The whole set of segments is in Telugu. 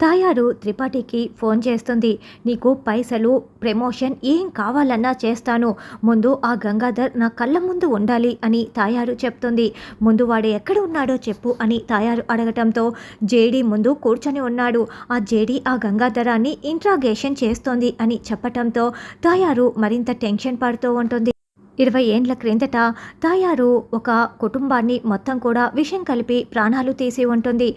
తాయారు త్రిపాఠికి ఫోన్ చేస్తుంది. నీకు పైసలు ప్రమోషన్ ఏం కావాలన్నా చేస్తాను. ముందు ఆ గంగాధర్ నా కళ్ళ ముందు ఉండాలి అని తాయారు చెప్తుంది. ముందు వాడు ఎక్కడ ఉన్నాడో చెప్పు అని తాయారు అడగటంతో జేడీ ముందు కూర్చొని ఉన్నాడు. ఆ జేడీ ఆ గంగాధరాన్ని ఇంట్రాగేషన్ చేస్తోంది అని చెప్పటంతో తాయారు మరింత టెన్షన్ పడుతూ ఉంటుంది. ఇరవై ఏండ్ల క్రిందట తాయారు ఒక కుటుంబాన్ని మొత్తం కూడా విషం కలిపి ప్రాణాలు తీసి ఉంటుంది.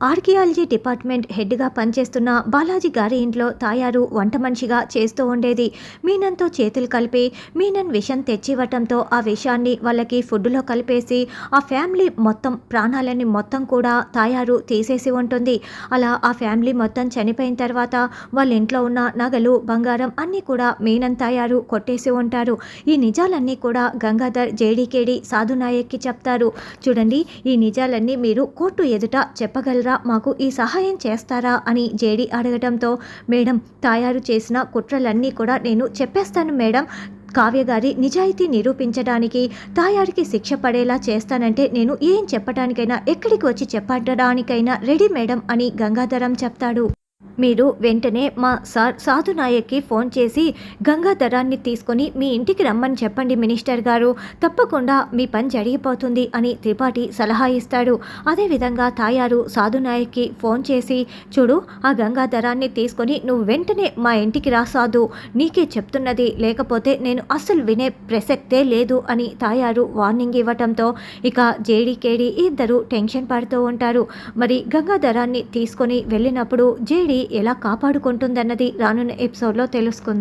ఆర్కియాలజీ డిపార్ట్మెంట్ హెడ్గా పనిచేస్తున్న బాలాజీ గారి ఇంట్లో తాయారు వంట మనిషిగా చేస్తూ ఉండేది. మీనంతో చేతులు కలిపి మీనన్ విషం తెచ్చివ్వటంతో ఆ విషాన్ని వాళ్ళకి ఫుడ్లో కలిపేసి ఆ ఫ్యామిలీ మొత్తం ప్రాణాలని మొత్తం కూడా తాయారు తీసేసి ఉంటుంది. అలా ఆ ఫ్యామిలీ మొత్తం చనిపోయిన తర్వాత వాళ్ళ ఇంట్లో ఉన్న నగలు బంగారం అన్నీ కూడా మీనన్ తాయారు కొట్టేసి ఉంటారు. ఈ నిజాలన్నీ కూడా గంగాధర్ జేడీకేడి సాధునాయక్కి చెప్తారు. చూడండి ఈ నిజాలన్నీ మీరు కోర్టు ఎదుట చెప్పగలరు? మాకు ఈ సహాయం చేస్తారా? అని జేడి అడగటంతో మేడం తయారు చేసిన కుట్రలన్నీ కూడా నేను చెప్పేస్తాను మేడం. కావ్య గారి నిజాయితీ నిరూపించడానికి తాయారికి శిక్ష పడేలా చేస్తానంటే నేను ఏం చెప్పడానికైనా ఎక్కడికి వచ్చి చెప్పడానికైనా రెడీ మేడం అని గంగాధరం చెప్తాడు. మీరు వెంటనే మా సార్ సాధు నాయక్కి ఫోన్ చేసి గంగాధరాన్ని తీసుకొని మీ ఇంటికి రమ్మని చెప్పండి మినిస్టర్ గారు. తప్పకుండా మీ పని జరిగిపోతుంది అని త్రిపాఠి సలహా ఇస్తాడు. అదేవిధంగా తాయారు సాధునాయక్కి ఫోన్ చేసి చూడు ఆ గంగాధరాన్ని తీసుకొని నువ్వు వెంటనే మా ఇంటికి రా సాధు. నీకే చెప్తున్నది లేకపోతే నేను అస్సలు వినే ప్రసక్తే లేదు అని తాయారు వార్నింగ్ ఇవ్వటంతో ఇక జేడీకేడి ఇద్దరు టెన్షన్ పడుతూ ఉంటారు. మరి గంగాధరాన్ని తీసుకొని వెళ్ళినప్పుడు జేడి ఎలా కాపాడుకుంటుందన్నది రానున్న ఎపిసోడ్లో తెలుసుకుందాం.